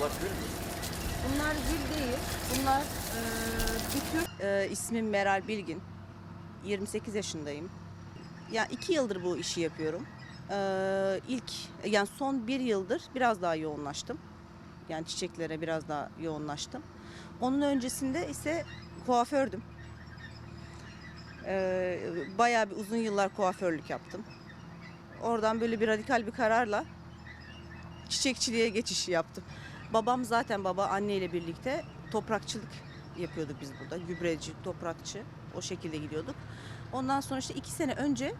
Bunlar gül mü? Bunlar gül değil. Bunlar e, bir tür. E, ismim Meral Bilgin. 28 yaşındayım. Ya iki yıldır bu işi yapıyorum. E, ilk yani son bir yıldır biraz daha yoğunlaştım. Yani çiçeklere biraz daha yoğunlaştım. Onun öncesinde ise kuafördüm. E, bayağı bir uzun yıllar kuaförlük yaptım. Oradan böyle bir radikal bir kararla çiçekçiliğe geçiş yaptım. Babam zaten baba anneyle birlikte toprakçılık yapıyorduk biz burada. Gübreci, toprakçı o şekilde gidiyorduk. Ondan sonra işte iki sene önce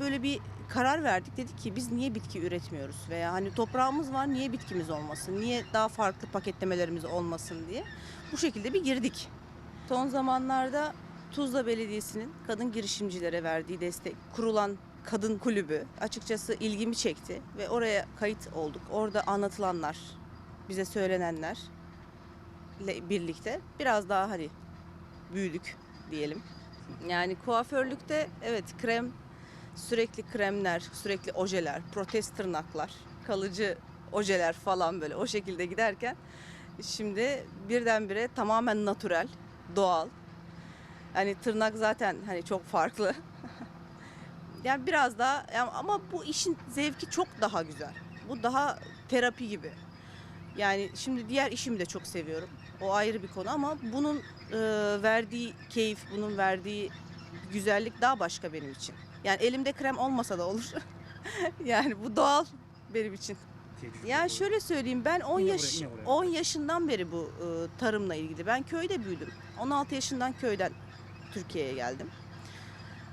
böyle bir karar verdik. Dedik ki biz niye bitki üretmiyoruz veya hani toprağımız var niye bitkimiz olmasın? Niye daha farklı paketlemelerimiz olmasın diye. Bu şekilde bir girdik. Son zamanlarda Tuzla Belediyesi'nin kadın girişimcilere verdiği destek, kurulan kadın kulübü açıkçası ilgimi çekti ve oraya kayıt olduk. Orada anlatılanlar, bize söylenenlerle birlikte biraz daha hani büyüdük diyelim. Yani kuaförlükte evet krem, sürekli kremler, sürekli ojeler, protez tırnaklar, kalıcı ojeler falan böyle o şekilde giderken şimdi birdenbire tamamen natürel, doğal. Hani tırnak zaten hani çok farklı. yani biraz daha ama bu işin zevki çok daha güzel. Bu daha terapi gibi. Yani şimdi diğer işimi de çok seviyorum. O ayrı bir konu ama bunun e, verdiği keyif, bunun verdiği güzellik daha başka benim için. Yani elimde krem olmasa da olur. yani bu doğal benim için. Yani şöyle söyleyeyim ben 10 Yine yaş buraya, yine buraya. 10 yaşından beri bu e, tarımla ilgili. Ben köyde büyüdüm. 16 yaşından köyden Türkiye'ye geldim.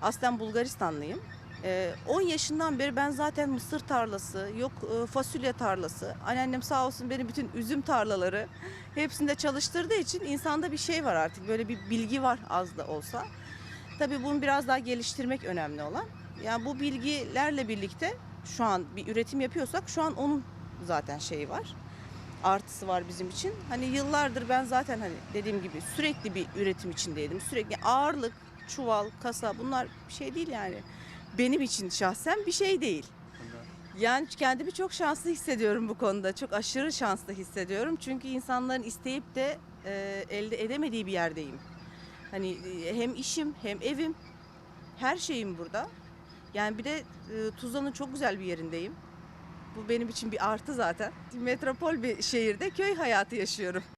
Aslen Bulgaristanlıyım. E, 10 yaşından beri ben zaten mısır tarlası, yok e, fasulye tarlası. Anneannem sağ olsun beni bütün üzüm tarlaları hepsinde çalıştırdığı için insanda bir şey var artık. Böyle bir bilgi var az da olsa. Tabii bunu biraz daha geliştirmek önemli olan. Yani bu bilgilerle birlikte şu an bir üretim yapıyorsak şu an onun zaten şeyi var. Artısı var bizim için. Hani yıllardır ben zaten hani dediğim gibi sürekli bir üretim içindeydim. Sürekli ağırlık, çuval, kasa bunlar şey değil yani. Benim için şahsen bir şey değil. Yani kendimi çok şanslı hissediyorum bu konuda. Çok aşırı şanslı hissediyorum. Çünkü insanların isteyip de e, elde edemediği bir yerdeyim. Hani e, hem işim hem evim her şeyim burada. Yani bir de e, Tuzla'nın çok güzel bir yerindeyim. Bu benim için bir artı zaten. Metropol bir şehirde köy hayatı yaşıyorum.